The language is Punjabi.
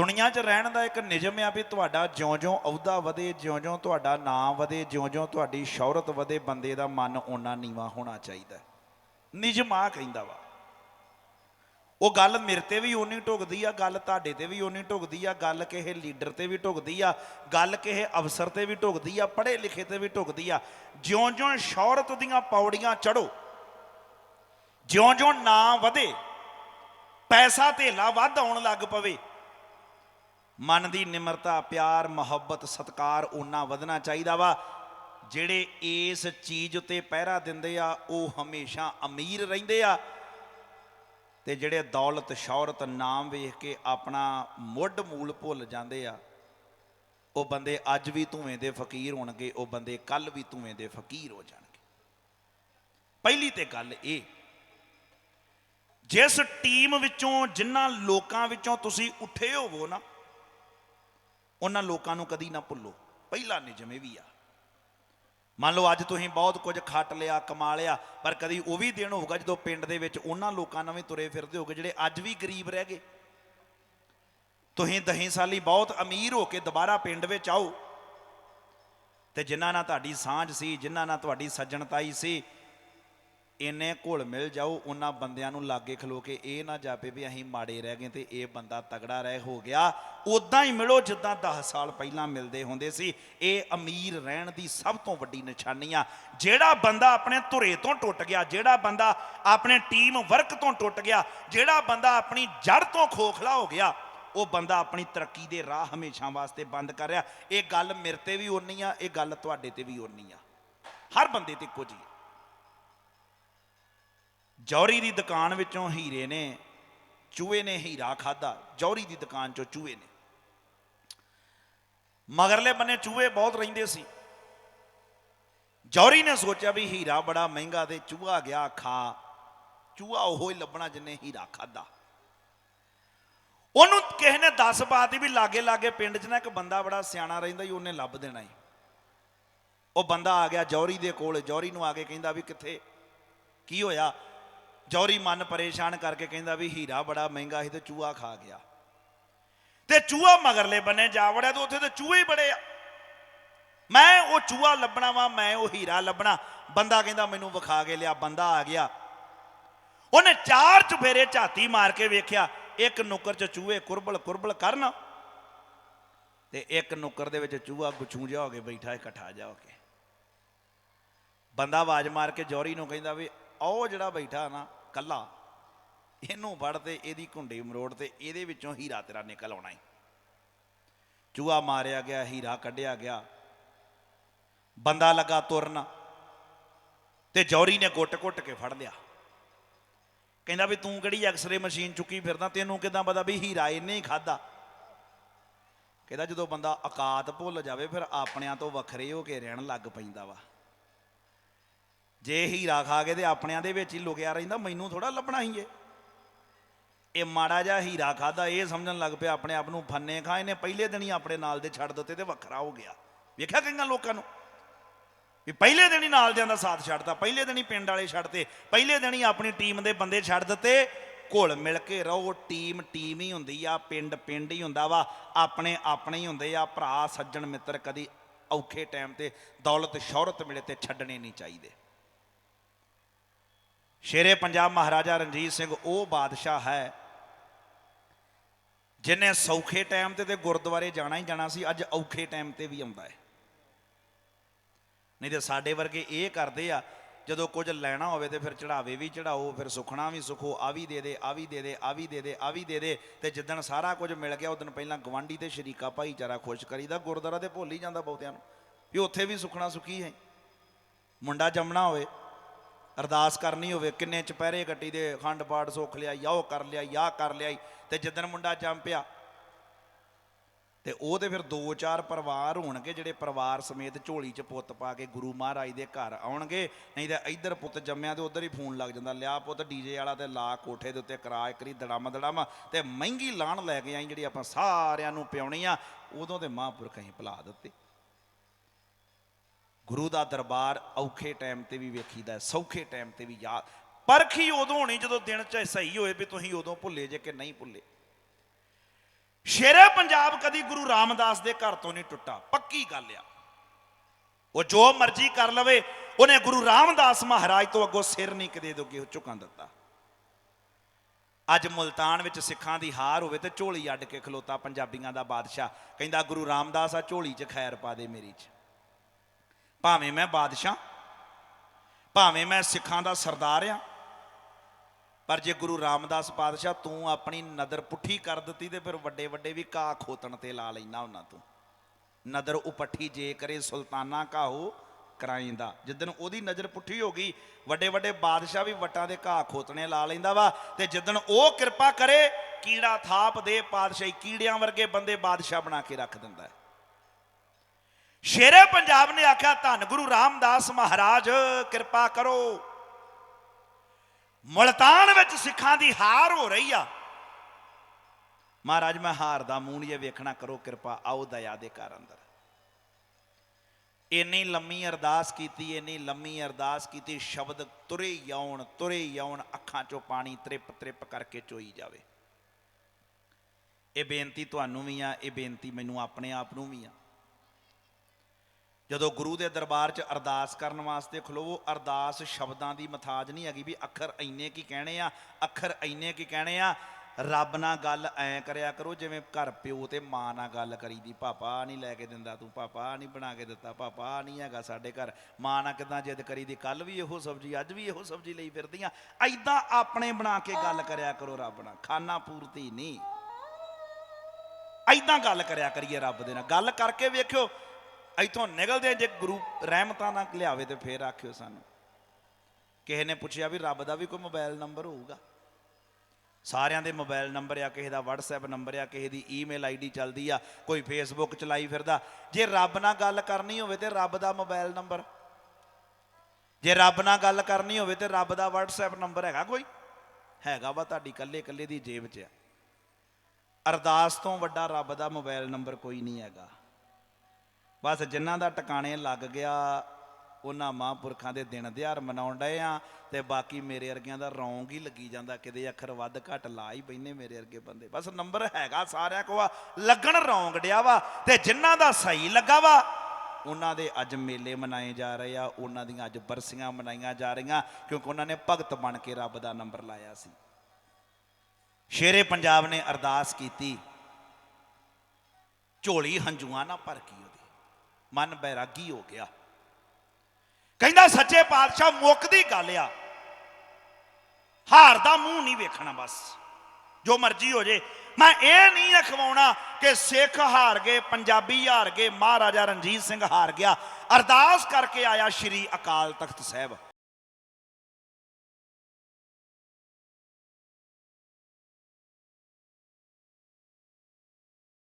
ਦੁਨੀਆ 'ਚ ਰਹਿਣ ਦਾ ਇੱਕ ਨਿਯਮ ਆ ਵੀ ਤੁਹਾਡਾ ਜਿਉਂ-ਜਿਉਂ ਅਹੁਦਾ ਵਧੇ, ਜਿਉਂ-ਜਿਉਂ ਤੁਹਾਡਾ ਨਾਮ ਵਧੇ, ਜਿਉਂ-ਜਿਉਂ ਤੁਹਾਡੀ ਸ਼ੌਹਰਤ ਵਧੇ, ਬੰਦੇ ਦਾ ਮਨ ਓਨਾ ਨੀਵਾ ਹੋਣਾ ਚਾਹੀਦਾ ਨਿਯਮ ਆ ਕਹਿੰਦਾ ਵਾ। ਉਹ ਗੱਲ ਮੇਰੇ ਤੇ ਵੀ ਓਨੀ ਢੁਕਦੀ ਆ, ਗੱਲ ਤੁਹਾਡੇ ਤੇ ਵੀ ਓਨੀ ਢੁਕਦੀ ਆ, ਗੱਲ ਕਿਸੇ ਲੀਡਰ ਤੇ ਵੀ ਢੁਕਦੀ ਆ, ਗੱਲ ਕਿਸੇ ਅਫਸਰ ਤੇ ਵੀ ਢੁਕਦੀ ਆ ਪੜ੍ਹੇ ਲਿਖੇ ਤੇ ਵੀ ਢੁਕਦੀ ਆ। ਜਿਉਂ-ਜਿਉਂ ਸ਼ੌਹਰਤ ਦੀਆਂ ਪੌੜੀਆਂ ਚੜੋ ਜਿਉਂ-ਜਿਉਂ ਨਾਂ ਵਧੇ, ਪੈਸਾ ਧੇਲਾ ਵੱਧ ਆਉਣ ਲੱਗ ਪਵੇ ਮਨ ਦੀ ਨਿਮਰਤਾ, ਪਿਆਰ, ਮੁਹੱਬਤ, ਸਤਕਾਰ ਓਨਾ ਵਧਣਾ ਚਾਹੀਦਾ ਵਾ। ਜਿਹੜੇ ਇਸ ਚੀਜ਼ ਉਤੇ ਪਹਿਰਾ ਦਿੰਦੇ ਆ, ਉਹ ਹਮੇਸ਼ਾ ਅਮੀਰ ਰਹਿੰਦੇ ਆ। ਤੇ ਜਿਹੜੇ ਦੌਲਤ, ਸ਼ੌਹਰਤ, ਨਾਮ ਵੇਖ ਕੇ ਆਪਣਾ ਮੁੱਢ ਮੂਲ ਭੁੱਲ ਜਾਂਦੇ ਆ, ਉਹ ਬੰਦੇ ਅੱਜ ਵੀ ਧੂਏ ਦੇ ਫਕੀਰ ਹੋਣਗੇ, ਉਹ ਬੰਦੇ ਕੱਲ ਵੀ ਧੂਏ ਦੇ ਫਕੀਰ ਹੋ ਜਾਣਗੇ। ਪਹਿਲੀ ਤੇ ਗੱਲ ਇਹ, ਜਿਸ ਟੀਮ ਵਿੱਚੋਂ ਜਿਨ੍ਹਾਂ ਲੋਕਾਂ ਵਿੱਚੋਂ ਤੁਸੀਂ ਉੱਠੇ ਹੋਵੋ ਨਾ ਉਹਨਾਂ ਲੋਕਾਂ ਨੂੰ ਕਦੀ ਨਾ ਭੁੱਲੋ। ਪਹਿਲਾ ਨਿਯਮ ਇਹ ਵੀ ਆ। ਮੰਨ ਲਓ ਅੱਜ ਤੁਸੀਂ ਬਹੁਤ ਕੁਝ ਖੱਟ ਲਿਆ, ਕਮਾ ਲਿਆ, ਪਰ ਕਦੀ ਉਹ ਵੀ ਦਿਨ ਹੋਊਗਾ ਜਦੋਂ ਪਿੰਡ ਦੇ ਵਿੱਚ ਉਹਨਾਂ ਲੋਕਾਂ ਨਾਲ ਵੀ ਤੁਰੇ ਫਿਰਦੇ ਹੋਗੇ ਜਿਹੜੇ ਅੱਜ ਵੀ ਗਰੀਬ ਰਹਿ ਗਏ। ਤੁਸੀਂ ਦਹੀਂ ਸਾਲੀ ਬਹੁਤ ਅਮੀਰ ਹੋ ਕੇ ਦੁਬਾਰਾ ਪਿੰਡ ਵਿੱਚ ਆਓ ਤੇ ਜਿਨ੍ਹਾਂ ਨਾਲ ਤੁਹਾਡੀ ਸਾਂਝ ਸੀ, ਜਿਨ੍ਹਾਂ ਨਾਲ ਤੁਹਾਡੀ ਸੱਜਣਤਾਈ ਸੀ ਇੰਨੇ ਘੁਲ ਮਿਲ ਜਾਓ ਉਹਨਾਂ ਬੰਦਿਆਂ ਨੂੰ ਲਾਗੇ ਖਲੋ ਕੇ ਇਹ ਨਾ ਜਾਪੇ ਵੀ ਅਸੀਂ ਮਾੜੇ ਰਹਿ ਗਏ ਤੇ ਇਹ ਬੰਦਾ ਤਗੜਾ ਰਹਿ ਹੋ ਗਿਆ। ਉਦਾਂ ਹੀ ਮਿਲੋ, ਜਿੱਦਾਂ 10 ਸਾਲ ਪਹਿਲਾਂ ਮਿਲਦੇ ਹੁੰਦੇ ਸੀ। ਇਹ ਅਮੀਰ ਰਹਿਣ ਦੀ ਸਭ ਤੋਂ ਵੱਡੀ ਨਿਸ਼ਾਨੀ ਆ। ਜਿਹੜਾ ਬੰਦਾ ਆਪਣੇ ਧੁਰੇ ਤੋਂ ਟੁੱਟ ਗਿਆ, ਜਿਹੜਾ ਬੰਦਾ ਆਪਣੇ ਟੀਮ ਵਰਕ ਤੋਂ ਟੁੱਟ ਗਿਆ, ਜਿਹੜਾ ਬੰਦਾ ਆਪਣੀ ਜੜ ਤੋਂ ਖੋਖਲਾ ਹੋ ਗਿਆ, ਉਹ ਬੰਦਾ ਆਪਣੀ ਤਰੱਕੀ ਦੇ ਰਾਹ ਹਮੇਸ਼ਾ ਵਾਸਤੇ ਬੰਦ ਕਰ ਰਿਹਾ। ਇਹ ਗੱਲ ਮੇਰੇ ਤੇ ਵੀ ਓਨੀ ਆ, ਇਹ ਗੱਲ ਤੁਹਾਡੇ ਤੇ ਵੀ ਓਨੀ ਆ। ਹਰ ਬੰਦੇ ਤੇ ਇੱਕੋ ਜਿਹੀ ਆ ਦੀ ਦੁਕਾਨ ਵਿੱਚੋਂ ਹੀਰੇ ਨੇ, ਚੂਹੇ ਨੇ ਹੀਰਾ ਖਾਦਾ ਜੌਹਰੀ ਦੀ ਦੁਕਾਨ ਚੋਂ ਚੂਹੇ ਨੇ। ਮਗਰਲੇ ਬੰਨੇ ਚੂਹੇ ਬਹੁਤ ਰਹਿੰਦੇ ਸੀ। ਜੌਹਰੀ ਨੇ ਸੋਚਿਆ ਵੀ ਹੀਰਾ ਬੜਾ ਮਹਿੰਗਾ ਤੇ ਚੂਹਾ ਗਿਆ ਖਾ, ਚੂਹਾ ਉਹ ਹੀ ਲੱਭਣਾ ਜਿੰਨੇ ਹੀਰਾ ਖਾਦਾ ਉਹਨੂੰ ਕਿਸੇ ਨੇ ਦੱਸ ਪਾਤੀ ਵੀ ਲਾਗੇ ਲਾਗੇ ਪਿੰਡ 'ਚ ਨਾ ਇੱਕ ਬੰਦਾ ਬੜਾ ਸਿਆਣਾ ਰਹਿੰਦਾ ਹੀ ਉਹਨੇ ਲੱਭ ਦੇਣਾ ਹੀ ਉਹ ਬੰਦਾ ਆ ਗਿਆ ਜੌਹਰੀ ਦੇ ਕੋਲ, ਜੌਹਰੀ ਨੂੰ ਆ ਕੇ ਕਹਿੰਦਾ ਵੀ ਕਿੱਥੇ, ਕੀ ਹੋਇਆ? ਜੌਹਰੀ ਮਨ ਪਰੇਸ਼ਾਨ ਕਰਕੇ ਕਹਿੰਦਾ ਵੀ ਹੀਰਾ ਬੜਾ ਮਹਿੰਗਾ ਸੀ ਤੇ ਚੂਹਾ ਖਾ ਗਿਆ। ਤੇ ਚੂਹਾ ਮਗਰਲੇ ਬੰਨੇ ਜਾ ਵੜਿਆ ਤੇ ਉੱਥੇ ਤੇ ਚੂਹੇ ਹੀ ਬੜੇ ਆ। ਮੈਂ ਉਹ ਚੂਹਾ ਲੱਭਣਾ ਵਾ, ਮੈਂ ਉਹ ਹੀਰਾ ਲੱਭਣਾ। ਬੰਦਾ ਕਹਿੰਦਾ ਮੈਨੂੰ ਵਿਖਾ ਕੇ ਲਿਆ, ਬੰਦਾ ਆ ਗਿਆ। ਉਹਨੇ ਚਾਰ ਚੁਫੇਰੇ ਝਾਤੀ ਮਾਰ ਕੇ ਵੇਖਿਆ, ਇੱਕ ਨੁੱਕਰ 'ਚ ਚੂਹੇ ਕੁਰਬਲ ਕੁਰਬਲ ਕਰਨ ਤੇ ਇੱਕ ਨੁੱਕਰ ਦੇ ਵਿੱਚ ਚੂਹਾ ਗੁਛੂ ਜਾ ਹੋ ਕੇ ਬੈਠਾ, ਇਕੱਠਾ ਜਾ ਹੋ ਕੇ। ਬੰਦਾ ਆਵਾਜ਼ ਮਾਰ ਕੇ ਜੌਹਰੀ ਨੂੰ ਕਹਿੰਦਾ ਵੀ ਉਹ ਜਿਹੜਾ ਬੈਠਾ ਨਾ ਕੱਲਾ, ਇਹਨੂੰ ਫੜ ਤੇ ਇਹਦੀ ਘੁੰਡੀ ਮਰੋੜ ਤੇ ਇਹਦੇ ਵਿੱਚੋਂ ਹੀਰਾ ਤੇਰਾ ਨਿਕਲ ਆਉਣਾ ਈ। ਚੂਹਾ ਮਾਰਿਆ ਗਿਆ, ਹੀਰਾ ਕੱਢਿਆ ਗਿਆ। ਬੰਦਾ ਲੱਗਾ ਤੁਰਨ ਤੇ ਜੌਹਰੀ ਨੇ ਗੁੱਟ-ਗੁੱਟ ਕੇ ਫੜ ਲਿਆ। ਕਹਿੰਦਾ ਵੀ ਤੂੰ ਕਿਹੜੀ ਐਕਸਰੇ ਮਸ਼ੀਨ ਚੁੱਕੀ ਫਿਰਦਾ, ਤੈਨੂੰ ਕਿਦਾਂ ਪਤਾ ਵੀ ਹੀਰਾ ਇਹਨੇ ਹੀ ਖਾਦਾ ਕਹਿੰਦਾ ਜਦੋਂ ਬੰਦਾ ਔਕਾਤ ਭੁੱਲ ਜਾਵੇ, ਫਿਰ ਆਪਣਿਆਂ ਤੋਂ ਵੱਖਰੇ ਹੋ ਕੇ ਰਹਿਣ ਲੱਗ ਪੈਂਦਾ ਵਾ। ਜੇ ਹੀਰਾ ਖਾ ਕੇ ਤੇ ਆਪਣਿਆਂ ਦੇ ਵਿੱਚ ਹੀ ਲੁਕਿਆ ਰਹਿੰਦਾ, ਮੈਨੂੰ ਥੋੜਾ ਲੱਭਣਾ ਹੀ ਏ ਇਹ ਮਾੜਾ ਜਿਹਾ ਹੀਰਾ ਖਾਦਾ ਇਹ ਸਮਝਣ ਲੱਗ ਪਿਆ, ਆਪਣੇ ਆਪ ਨੂੰ ਫੰਨੇ ਖਾ, ਇਹਨੇ ਪਹਿਲੇ ਦਿਨ ਹੀ ਆਪਣੇ ਨਾਲ ਦੇ ਛੱਡ ਦਿੱਤੇ ਤੇ ਵੱਖਰਾ ਹੋ ਗਿਆ। ਵੇਖਿਆ ਕਈਆਂ ਲੋਕਾਂ ਨੂੰ? ਵੀ ਪਹਿਲੇ ਦਿਨ ਹੀ ਨਾਲ ਦਿਆਂ ਦਾ ਸਾਥ ਛੱਡਤਾ, ਪਹਿਲੇ ਦਿਨ ਹੀ ਪਿੰਡ ਵਾਲੇ ਛੱਡਤੇ, ਪਹਿਲੇ ਦਿਨ ਹੀ ਆਪਣੀ ਟੀਮ ਦੇ ਬੰਦੇ ਛੱਡ ਦਿੱਤੇ। ਘੁਲ ਮਿਲ ਕੇ ਰਹੋ, ਟੀਮ ਟੀਮ ਹੀ ਹੁੰਦੀ ਆ, ਪਿੰਡ ਪਿੰਡ ਹੀ ਹੁੰਦਾ ਵਾ, ਆਪਣੇ ਆਪਣੇ ਹੀ ਹੁੰਦੇ ਆ। ਭਰਾ, ਸੱਜਣ, ਮਿੱਤਰ ਕਦੀ ਔਖੇ ਟਾਈਮ ਤੇ ਦੌਲਤ, ਸ਼ੌਹਰਤ ਮਿਲੇ ਤੇ ਛੱਡਣੇ ਨਹੀਂ ਚਾਹੀਦੇ। ਸ਼ੇਰੇ ਪੰਜਾਬ ਮਹਾਰਾਜਾ ਰਣਜੀਤ ਸਿੰਘ ਉਹ ਬਾਦਸ਼ਾਹ ਹੈ ਜਿਨੇ ਸੌਖੇ ਟਾਈਮ ਤੇ ਤੇ ਗੁਰਦੁਆਰੇ ਜਾਣਾ ਹੀ ਜਾਣਾ ਸੀ, ਅੱਜ ਔਖੇ ਟਾਈਮ ਤੇ ਵੀ ਆਉਂਦਾ ਹੈ। ਨਹੀਂ ਤੇ ਸਾਡੇ ਵਰਗੇ ਇਹ ਕਰਦੇ ਆ, ਜਦੋਂ ਕੁਝ ਲੈਣਾ ਹੋਵੇ ਤੇ ਫਿਰ ਚੜਾਵੇ ਵੀ ਚੜਾਓ ਫਿਰ ਸੁਖਣਾ ਵੀ ਸੁਖੋ, ਆ ਵੀ ਦੇ ਦੇ, ਆ ਵੀ ਦੇ ਦੇ, ਆ ਵੀ ਦੇ ਦੇ, ਆ ਵੀ ਦੇ ਦੇ, ਤੇ ਜਿੱਦਣ ਸਾਰਾ ਕੁਝ ਮਿਲ ਗਿਆ, ਉਦੋਂ ਪਹਿਲਾਂ ਗਵਾਂਢੀ ਤੇ ਸ਼ਰੀਕਾ ਭਾਈਚਾਰਾ ਖੁਸ਼ ਕਰੀਦਾ, ਗੁਰਦੁਆਰਾ ਤੇ ਭੁੱਲ ਹੀ ਜਾਂਦਾ ਬਹੁਤਿਆਂ ਨੂੰ, ਵੀ ਉੱਥੇ ਵੀ ਸੁਖਣਾ ਸੁਖੀ ਹੈ। ਮੁੰਡਾ ਜੰਮਣਾ ਹੋਵੇ ਅਰਦਾਸ ਕਰਨੀ ਹੋਵੇ, ਕਿੰਨੇ ਚਪਹਿਰੇ ਗੱਟੀ ਦੇ, ਖੰਡ ਪਾਠ ਸੁੱਖ ਲਿਆ ਯਾ ਉਹ ਕਰ ਲਿਆ ਯਾ ਕਰ ਲਿਆ ਤੇ ਜਿੱਦਣ ਮੁੰਡਾ ਜੰਮ ਪਿਆ ਤੇ ਉਹ ਤੇ ਫਿਰ ਦੋ ਚਾਰ ਪਰਿਵਾਰ ਹੋਣਗੇ ਜਿਹੜੇ ਪਰਿਵਾਰ ਸਮੇਤ ਝੋਲੀ 'ਚ ਪੁੱਤ ਪਾ ਕੇ ਗੁਰੂ ਮਹਾਰਾਜ ਦੇ ਘਰ ਆਉਣਗੇ, ਨਹੀਂ ਤਾਂ ਇੱਧਰ ਪੁੱਤ ਜੰਮਿਆ ਤੇ ਉਧਰ ਹੀ ਫੋਨ ਲੱਗ ਜਾਂਦਾ, ਲਿਆ ਪੁੱਤ ਡੀਜੇ ਵਾਲਾ ਤੇ ਲਾ ਕੋਠੇ ਦੇ ਉੱਤੇ ਕਰਾ ਕਰੀ ਦੜਮ ਦੜਮ ਤੇ ਮਹਿੰਗੀ ਲਾਣ ਲੈ ਕੇ ਆਈ ਜਿਹੜੀ ਆਪਾਂ ਸਾਰਿਆਂ ਨੂੰ ਪਿਉਣੀ ਆ, ਉਦੋਂ ਤੇ ਮਹਾਂਪੁਰਖ ਅਸੀਂ ਭੁਲਾ ਦਿੱਤੇ। ਗੁਰੂ ਦਾ ਦਰਬਾਰ ਔਖੇ ਟਾਈਮ ਤੇ ਵੀ ਵੇਖੀਦਾ ਹੈ, ਸੌਖੇ ਟਾਈਮ ਤੇ ਵੀ ਯਾਦ। ਪਰਖ ਹੀ ਉਦੋਂ ਹੋਣੀ ਜਦੋਂ ਦਿਨ ਚ ਸਹੀ ਹੋਏ ਵੀ ਤੁਸੀਂ ਉਦੋਂ ਭੁੱਲੇ ਜੇ ਕਿ ਨਹੀਂ ਭੁੱਲੇ। ਸ਼ੇਰੇ ਪੰਜਾਬ ਕਦੀ ਗੁਰੂ ਰਾਮਦਾਸ ਦੇ ਘਰ ਤੋਂ ਨਹੀਂ ਟੁੱਟਾ ਪੱਕੀ ਗੱਲ ਆ। ਉਹ ਜੋ ਮਰਜ਼ੀ ਕਰ ਲਵੇ ਉਹਨੇ ਗੁਰੂ ਰਾਮਦਾਸ ਮਹਾਰਾਜ ਤੋਂ ਅੱਗੋਂ ਸਿਰ ਨਹੀਂ ਕਦੇ ਦੋਗੇ ਝੁਕਣ ਦਿੱਤਾ। ਅੱਜ ਮੁਲਤਾਨ ਵਿੱਚ ਸਿੱਖਾਂ ਦੀ ਹਾਰ ਹੋਵੇ ਤੇ ਝੋਲੀ ਅੱਡ ਕੇ ਖਲੋਤਾ ਪੰਜਾਬੀਆਂ ਦਾ ਬਾਦਸ਼ਾਹ ਕਹਿੰਦਾ ਗੁਰੂ ਰਾਮਦਾਸ ਆ ਝੋਲੀ 'ਚ ਖੈਰ ਪਾ ਦੇ ਮੇਰੀ 'ਚ। ਭਾਵੇਂ ਮੈਂ ਬਾਦਸ਼ਾਹ, ਭਾਵੇਂ ਮੈਂ ਸਿੱਖਾਂ ਦਾ ਸਰਦਾਰ ਆ ਪਰ ਜੇ ਗੁਰੂ ਰਾਮਦਾਸ ਪਾਤਸ਼ਾਹ ਤੂੰ ਆਪਣੀ ਨਦਰ ਪੁੱਠੀ ਕਰ ਦਿੱਤੀ ਤੇ ਫਿਰ ਵੱਡੇ ਵੱਡੇ ਵੀ ਘਾਹ ਖੋਤਣ ਤੇ ਲਾ ਲੈਣਾ ਉਹਨਾਂ ਤੋਂ। ਨਦਰ ਉਪੱਠੀ ਜੇ ਕਰੇ ਸੁਲਤਾਨਾ ਕਾਹੋ ਕਰਾਈਂਦਾ। ਜਿੱਦਨ ਉਹਦੀ ਨਜ਼ਰ ਪੁੱਠੀ ਹੋ ਗਈ ਵੱਡੇ ਵੱਡੇ ਬਾਦਸ਼ਾਹ ਵੀ ਵਟਾਂ ਦੇ ਘਾਹ ਖੋਤਣੇ ਲਾ ਲੈਂਦਾ ਵਾ ਤੇ ਜਿੱਦਨ ਉਹ ਕਿਰਪਾ ਕਰੇ, ਕੀੜਾ ਥਾਪ ਦੇ ਪਾਤਸ਼ਾਹੀ ਕੀੜਿਆਂ ਵਰਗੇ ਬੰਦੇ ਬਾਦਸ਼ਾਹ ਬਣਾ ਕੇ ਰੱਖ ਦਿੰਦਾ ਹੈ। ਸ਼ੇਰੇ ਪੰਜਾਬ ਨੇ ਆਖਿਆ, ਧੰਨ ਗੁਰੂ ਰਾਮਦਾਸ ਮਹਾਰਾਜ, ਕਿਰਪਾ ਕਰੋ। ਮੁਲਤਾਨ ਵਿੱਚ ਸਿੱਖਾਂ ਦੀ ਹਾਰ ਹੋ ਰਹੀ ਆ। ਮਹਾਰਾਜ, ਮੈਂ ਹਾਰ ਦਾ ਮੂੰਹ ਨਹੀਂ ਵੇਖਣਾ, ਕਰੋ ਕਿਰਪਾ, ਆਓ ਦਇਆ ਦੇ ਘਰ ਅੰਦਰ। ਇੰਨੀ ਲੰਮੀ ਅਰਦਾਸ ਕੀਤੀ, ਇੰਨੀ ਲੰਮੀ ਅਰਦਾਸ ਕੀਤੀ, ਸ਼ਬਦ ਤੁਰੇ ਆਉਣ ਤੁਰੇ ਆਉਣ ਅੱਖਾਂ ਚੋਂ ਪਾਣੀ ਤ੍ਰਿਪ ਤ੍ਰਿਪ ਕਰਕੇ ਚੋਈ ਜਾਵੇ। ਇਹ ਬੇਨਤੀ ਤੁਹਾਨੂੰ ਵੀ ਆ, ਇਹ ਬੇਨਤੀ ਮੈਨੂੰ ਆਪਣੇ ਆਪ ਨੂੰ ਵੀ ਆ। ਜਦੋਂ ਗੁਰੂ ਦੇ ਦਰਬਾਰ 'ਚ ਅਰਦਾਸ ਕਰਨ ਵਾਸਤੇ ਖਲੋਵੋ, ਅਰਦਾਸ ਸ਼ਬਦਾਂ ਦੀ ਮਥਾਜ ਨਹੀਂ ਹੈਗੀ ਵੀ ਅੱਖਰ ਇੰਨੇ ਕੀ ਕਹਿਣੇ ਆ, ਅੱਖਰ ਇੰਨੇ ਕੀ ਕਹਿਣੇ ਆ। ਰੱਬ ਨਾਲ ਗੱਲ ਐ ਕਰਿਆ ਕਰੋ ਜਿਵੇਂ ਘਰ ਪਿਓ ਤੇ ਮਾਂ ਨਾਲ ਗੱਲ ਕਰੀਦੀ, ਪਾਪਾ ਨਹੀਂ ਲੈ ਕੇ ਦਿੰਦਾ ਤੂੰ, ਪਾਪਾ ਨਹੀਂ ਬਣਾ ਕੇ ਦਿੱਤਾ, ਪਾਪਾ ਨਹੀਂ ਹੈਗਾ ਸਾਡੇ ਘਰ। ਮਾਂ ਨਾਲ ਕਿਦਾਂ ਜਿੱਦ ਕਰੀਦੀ ਕੱਲ ਵੀ ਇਹੋ ਸਬਜ਼ੀ, ਅੱਜ ਵੀ ਇਹੋ ਸਬਜ਼ੀ ਲਈ ਫਿਰਦੀਆਂ। ਐਦਾਂ ਆਪਣੇ ਬਣਾ ਕੇ ਗੱਲ ਕਰਿਆ ਕਰੋ ਰੱਬ ਨਾਲ ਖਾਣਾ ਪੂਰਤੀ ਨਹੀਂ। ਐਦਾਂ ਗੱਲ ਕਰਿਆ ਕਰੀਏ ਰੱਬ ਦੇ ਨਾਲ। ਗੱਲ ਕਰਕੇ ਵੇਖਿਓ ਇੱਥੋਂ ਨਿਕਲਦੇ ਜੇ ਗੁਰੂ ਰਹਿਮਤਾਂ ਨਾਲ ਲਿਆਵੇ ਤੇ ਫੇਰ ਆਖਿਓ ਸਾਨੂੰ। ਕਿਸੇ ਨੇ ਪੁੱਛਿਆ ਵੀ ਰੱਬ ਦਾ ਵੀ ਕੋਈ ਮੋਬਾਈਲ ਨੰਬਰ ਹੋਊਗਾ? ਸਾਰਿਆਂ ਦੇ ਮੋਬਾਈਲ ਨੰਬਰ ਆ, ਕਿਸੇ ਦਾ WhatsApp ਨੰਬਰ ਆ, ਕਿਸੇ ਦੀ ਈਮੇਲ ਆਈਡੀ ਚੱਲਦੀ ਆ, ਕੋਈ Facebook ਚਲਾਈ ਫਿਰਦਾ। ਜੇ ਰੱਬ ਨਾਲ ਗੱਲ ਕਰਨੀ ਹੋਵੇ ਤੇ ਰੱਬ ਦਾ ਮੋਬਾਈਲ ਨੰਬਰ। ਜੇ ਰੱਬ ਨਾਲ ਗੱਲ ਕਰਨੀ ਹੋਵੇ ਤੇ ਰੱਬ ਦਾ WhatsApp ਨੰਬਰ ਹੈਗਾ ਕੋਈ? ਹੈਗਾ ਵਾ ਤੁਹਾਡੀ ਕੱਲੇ ਕੱਲੇ ਦੀ ਜੇਬ 'ਚ ਆ। ਅਰਦਾਸ ਤੋਂ ਵੱਡਾ ਰੱਬ ਦਾ ਮੋਬਾਈਲ ਨੰਬਰ ਕੋਈ ਨਹੀਂ ਹੈਗਾ। ਬਸ ਜਿਨ੍ਹਾਂ ਦਾ ਟਿਕਾਣੇ ਲੱਗ ਗਿਆ ਉਹਨਾਂ ਮਹਾਂਪੁਰਖਾਂ ਦੇ ਦਿਨ ਦਿਹਾਰ ਮਨਾਉਣ ਡਏ ਆ ਤੇ ਬਾਕੀ ਮੇਰੇ ਵਰਗਿਆਂ ਦਾ ਰੌਂਗ ਹੀ ਲੱਗੀ ਜਾਂਦਾ ਕਿਤੇ ਅੱਖਰ ਵੱਧ ਘੱਟ ਲਾ ਹੀ ਪੈਨੇ ਮੇਰੇ ਵਰਗੇ ਬੰਦੇ। ਬਸ ਨੰਬਰ ਹੈਗਾ ਸਾਰਿਆਂ ਕੋਲ ਆ, ਲੱਗਣ ਰੌਂਗ ਡਿਆ ਵਾ ਤੇ ਜਿਨ੍ਹਾਂ ਦਾ ਸਹੀ ਲੱਗਾ ਵਾ ਉਹਨਾਂ ਦੇ ਅੱਜ ਮੇਲੇ ਮਨਾਏ ਜਾ ਰਹੇ ਆ ਉਹਨਾਂ ਦੀਆਂ ਅੱਜ ਬਰਸੀਆਂ ਮਨਾਈਆਂ ਜਾ ਰਹੀਆਂ ਕਿਉਂਕਿ ਉਹਨਾਂ ਨੇ ਭਗਤ ਬਣ ਕੇ ਰੱਬ ਦਾ ਨੰਬਰ ਲਾਇਆ ਸੀ। ਸ਼ੇਰੇ ਪੰਜਾਬ ਨੇ ਅਰਦਾਸ ਕੀਤੀ ਝੋਲੀ ਹੰਝੂਆਂ ਨਾਲ ਭਰ ਗਈ ਮਨ ਬੈਰਾਗੀ ਹੋ ਗਿਆ। ਕਹਿੰਦਾ, ਸੱਚੇ ਪਾਤਸ਼ਾਹ ਮੁੱਕਦੀ ਗੱਲ ਆ। ਹਾਰ ਦਾ ਮੂੰਹ ਨਹੀਂ ਵੇਖਣਾ ਬਸ। ਜੋ ਮਰਜ਼ੀ ਹੋ ਜੇ। ਮੈਂ ਇਹ ਨਹੀਂ ਅਖਵਾਉਣਾ ਕਿ ਸਿੱਖ ਹਾਰ ਗਏ, ਪੰਜਾਬੀ ਹਾਰ ਗਏ, ਮਹਾਰਾਜਾ ਰਣਜੀਤ ਸਿੰਘ ਹਾਰ ਗਿਆ। ਅਰਦਾਸ ਕਰਕੇ ਆਇਆ ਸ਼੍ਰੀ ਅਕਾਲ ਤਖਤ ਸਾਹਿਬ।